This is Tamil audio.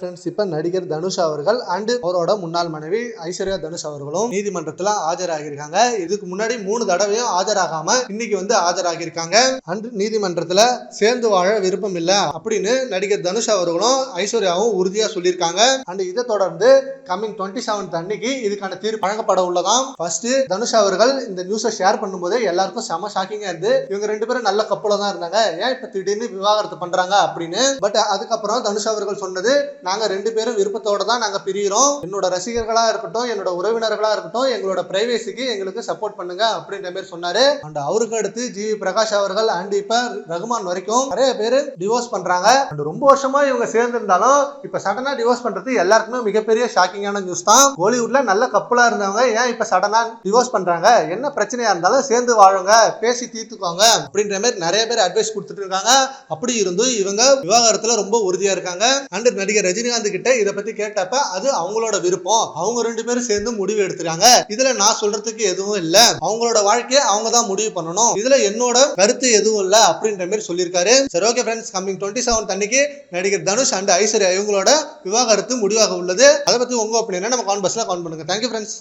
ஃப்ரெண்ட்ஸ் இப்போ நடிகர் தனுஷ் அவர்கள் அண்டு அவரோட முன்னாள் மனைவி ஐஸ்வர்யா தனுஷ் அவர்களும் நீதிமன்றத்தில் ஆஜராகியிருக்காங்க. இதுக்கு முன்னாடி மூணு தடவையும் ஆஜராகாம இன்னைக்கு வந்து ஆஜராகியிருக்காங்க. அண்டு நீதிமன்றத்தில் சேர்ந்து வாழ விருப்பம் இல்லை அப்படின்னு நடிகர் தனுஷ் அவர்களும் ஐஸ்வர்யாவும் உறுதியாக சொல்லியிருக்காங்க. அண்ட் இதை தொடர்ந்து கம்மிங் டுவெண்ட்டி செவன்த் அன்னைக்கு இதுக்கான தீர்ப்பு வழங்கப்பட உள்ளதாம். ஃபர்ஸ்ட் தனுஷ் அவர்கள் இந்த நியூஸை ஷேர் பண்ணும்போது எல்லாருக்கும் செம ஷாக்கிங்கா இருந்து இவங்க ரெண்டு பேரும் நல்ல கப்பல தான் இருந்தாங்க. ஏன் இப்ப திடீர்னு விவாகரத்து பண்றாங்க அப்படின்னு? பட் அதுக்கப்புறம் தனுஷ் அவர்கள் சொன்னது நாங்கள் ரெண்டு பேரும் விருப்பத்தோடு தான் நாங்கள் பிரியிறோம். என்னோட ரசிகர்களாக இருக்கட்டும் என்னோட உறவினர்களாக இருக்கட்டும் எங்களோட பிரைவேசிக்கு எங்களுக்கு சப்போர்ட் பண்ணுங்க அப்படின்ற மாதிரி சொன்னார். அண்ட் அவருக்கு அடுத்து ஜி பிரகாஷ் அவர்கள் அண்ட் இப்போ ரகுமான் வரைக்கும் நிறைய பேர் டிவோர்ஸ் பண்ணுறாங்க அண்ட் ரொம்ப வருஷமாக இவங்க சேர்ந்துருந்தாலும் இப்போ சடனாக டிவோர்ஸ் பண்ணுறது எல்லாருக்குமே மிகப்பெரிய ஷாக்கிங்கான நியூஸ் தான். கோலிவுட்ல நல்ல கப்பலாக இருந்தவங்க ஏன் இப்போ சடனாக டிவோர்ஸ் பண்ணுறாங்க என்ன பிரச்சனையாக இருந்தாலும் சேர்ந்து வாழுங்க பேசி தீர்த்துக்கோங்க அப்படின்ற மாதிரி நிறைய பேர் அட்வைஸ் கொடுத்துட்டு இருக்காங்க. அப்படி இருந்தும் இவங்க விவாகரத்தில் ரொம்ப உறுதியாக இருக்காங்க. அண்ட் நடிகர் ரஜினிகாந்த் கிட்ட இதை பத்தி கேட்டப்ப அது அவங்களோட விருப்பம். அவங்க ரெண்டு பேரும் சேர்ந்து முடிவு எடுத்துறாங்க இதுல நான் சொல்றதுக்கு எதுவும் இல்ல. அவங்களோட வாழ்க்கையை அவங்க தான் முடிவு பண்ணணும். இதுல என்னோட கருத்து எதுவும் இல்ல அப்படின்ற மாதிரி சொல்லியிருக்காரு. சரி okay friends coming twenty seven அன்னைக்கு நடிகர் தனுஷ் அண்ட் ஐஸ்வர்யா இவங்களோட விவாகரத்து முடிவாக உள்ளது. அதை பத்தி உங்க ஒப்பீனியனை நம்ம கான்பஸ்ல கான் பண்ணுங்க. Thank you friends